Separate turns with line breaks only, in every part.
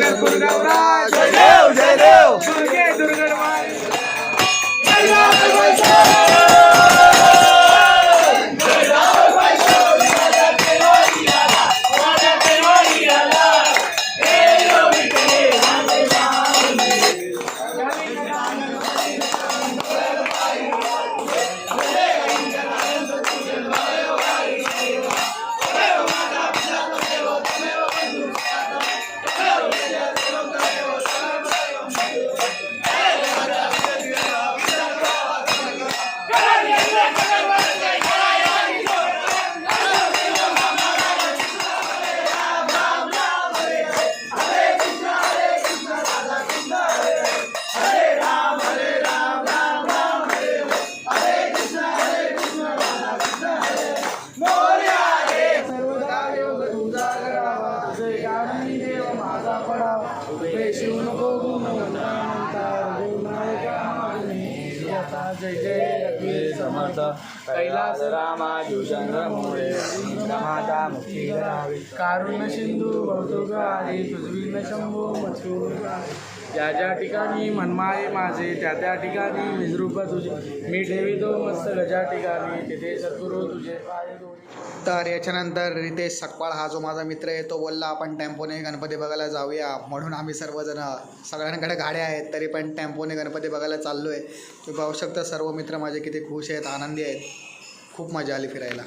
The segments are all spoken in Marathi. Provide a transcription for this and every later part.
sempre na praia. जय जय रघुवीर समर्थ। कैलास रामा मोरे माता मुक्ती कारुण्य सिंधू आदी पृथ्वी शंभू मथुर। ज्या ज्या ठिकाणी मनमाये माझे त्या त्या ठिकाणी विजरूप तुझे। मी ठेवितो मस्त गजा ठिकाणी तिथे सद्गुरू तुझे
तर याच्यानंतर रितेश सकपाळ हा जो माझा मित्र आहे तो बोलला आपण टेम्पोने गणपती बघायला जाऊया. म्हणून आम्ही सर्वजण सगळ्यांकडे गाड्या आहेत तरी पण टेम्पोने गणपती बघायला चाललो आहे तुम्ही पाहू शकता सर्व मित्र माझे किती खुश आहेत आनंदी आहेत. खूप मजा आली फिरायला.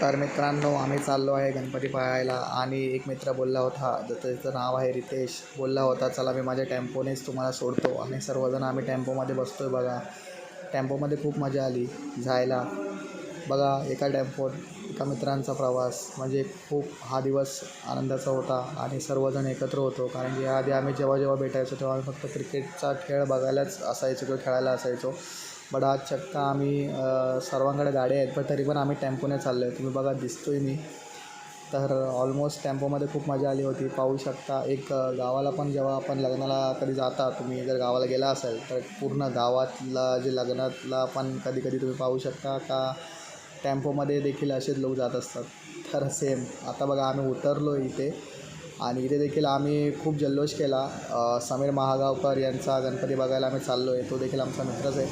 तर मित्रांनो आम्ही चाललो आहे गणपती पाहायला आणि एक मित्र बोलला होता त्याचं नाव आहे रितेश बोलला होता चला मी माझ्या टेम्पोनेच तुम्हाला सोडतो. आणि सर्वजण आम्ही टेम्पोमध्ये बसतो आहे बघा. टेम्पोमध्ये खूप मजा आली जायला. बघा एका टेम्पोत एका मित्रांचा प्रवास. म्हणजे खूप हा दिवस आनंदाचा होता आणि सर्वजण एकत्र होतो. कारण की आधी आम्ही जेव्हा जेव्हा भेटायचो तेव्हा आम्ही फक्त क्रिकेटचा खेळ बघायलाच असायचो किंवा खेळायला असायचो. बट आज चक्क आम्ही सर्वांकडे गाड्या आहेत पण तरी पण आम्ही टेम्पोने चाललो आहे तुम्ही बघा दिसतोय मी. तर ऑलमोस्ट टेम्पोमध्ये खूप मजा आली होती. पाहू शकता एक गावाला पण जेव्हा आपण लग्नाला कधी जाता तुम्ही जर गावाला गेला असाल तर पूर्ण गावातला जे लग्नातला पण कधी कधी तुम्ही पाहू शकता का टेम्पोमध्ये देखील असेच लोक जात असतात. तर सेम आता बघा आम्ही उतरलो इथे आणि इथे देखील आम्ही खूप जल्लोष केला. समीर महागावकर यांचा गणपती बघायला आम्ही चाललो आहे. तो देखील आमचा मित्रच आहे.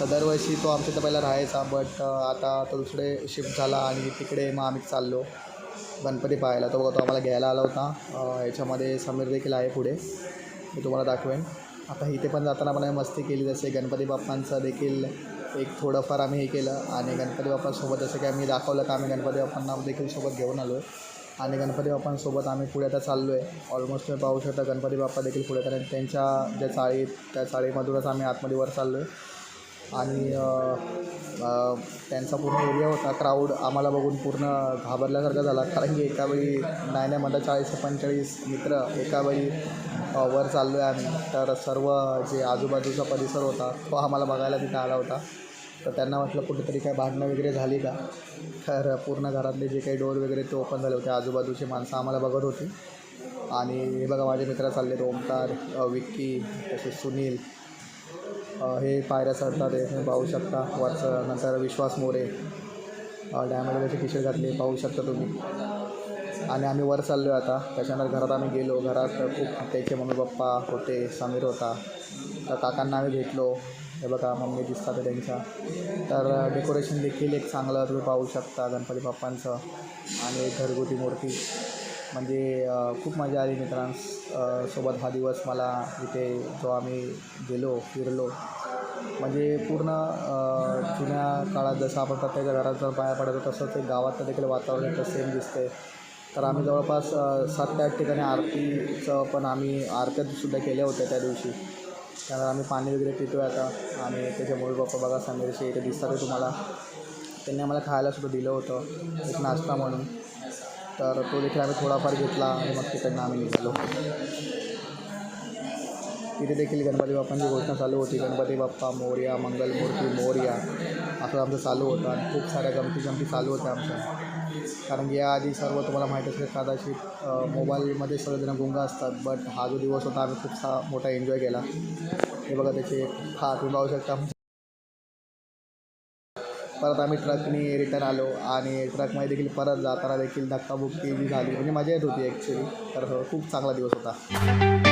तर दरवर्षी तो आमच्या इथं पहिला राहायचा बट आता तो दुसरे शिफ्ट झाला आणि तिकडे मग आम्ही चाललो गणपती पाहायला. तो बघा तो आम्हाला घ्यायला आला होता. याच्यामध्ये समीर देखील आहे पुढे. मी तुम्हाला दाखवेन. आता इथे पण जाताना आपण मस्ती केली. जसे गणपती बाप्पांचं देखील एक थोडंफार आम्ही हे केलं आणि गणपती बाप्पासोबत जसं की आम्ही दाखवलं का आम्ही गणपती बाप्पांना देखील सोबत घेऊन आलो आहे आणि गणपती बाप्पांसोबत आम्ही पुढे आता चाललो आहे ऑलमोस्ट तुम्ही पाहू शकता गणपती बाप्पा देखील पुढे कारण त्यांच्या ज्या चाळीत त्या चाळीमधूनच आम्ही आतमध्ये वर चाललो आहे आणि त्यांचा पूर्ण एरिया होता. क्राऊड आम्हाला बघून पूर्ण घाबरल्यासारखा झाला. कारण की एका वेळी नाही नाही म्हणता चाळीस पंचेचाळीस मित्र एका वेळी वर चाललो आहे आम्ही. तर सर्व जे आजूबाजूचा परिसर होता तो आम्हाला बघायला तिथे आला होता. तर त्यांना म्हटलं कुठेतरी काय भांडणं वगैरे झाली का? तर पूर्ण घरातले जे काही डोर वगैरे ते ओपन झाले होते. आजूबाजूची माणसं आम्हाला बघत होती. आणि हे बघा माझे मित्र चालले ओमकार विक्की तसेच सुनील. हे पायऱ्या चढतात हे तुम्ही पाहू शकता. वरचं नंतर विश्वास मोरे. डॅमेज त्याचे टी शर्ट घातले. पाहू शकता तुम्ही. आणि आम्ही वर चाललो आहे आता. त्याच्यानंतर घरात आम्ही गेलो. घरात खूप त्याचे मम्मी पप्पा होते समीर होता. तर काकांना आम्ही भेटलो. हे बघा मम्मी दिसतात त्यांच्या. तर डेकोरेशन देखील एक चांगलं तुम्ही पाहू शकता गणपती बाप्पांचं. आणि घरगुती मूर्ती. म्हणजे खूप मजा आली मित्रांस. सोबत हा दिवस मला इथे जो आम्ही गेलो फिरलो. म्हणजे पूर्ण जुन्या काळात जसं आपण प्रत्येक घरात जर पाया पडायचो तसंच एक गावातलं देखील वातावरण तसं सेम दिसते तर आम्ही जवळपास सात ते आठ ठिकाणी आरतीचं पण आम्ही आरत्यासुद्धा केल्या होत्या त्या दिवशी. त्यामुळे आम्ही पाणी वगैरे पितो आहे आता आणि त्याचे मूळ बाप्पा बघा समीरशी इथे दिसतात आहे तुम्हाला. त्यांनी आम्हाला खायलासुद्धा दिलं होतं एक नाश्ता म्हणून. तर तो देखील आम्ही थोडाफार घेतला आणि मग तिकडनं आम्ही निघालो. तिथे देखील गणपती बाप्पांची घोषणा चालू होती. गणपती बाप्पा मोर्या मंगलमूर्ती मोर्या असं आमचं चालू होतं आणि खूप साऱ्या गमती जमती चालू होत्या आमच्या. कारण की याआधी सर्व तुम्हाला माहीत असेल कदाचित मोबाईलमध्ये सगळेजण गुंग असतात बट हा जो दिवस होता आम्ही खूप सा मोठा एन्जॉय केला. हे बघा त्याचे हा तुम्ही पाहू शकता. परत आम्ही ट्रकनी रिटर्न आलो आणि ट्रकमध्ये देखील परत जाताना देखील धक्काबुक्की जी झाली म्हणजे मजा येत होती ॲक्च्युली तर हो, खूप चांगला दिवस होता.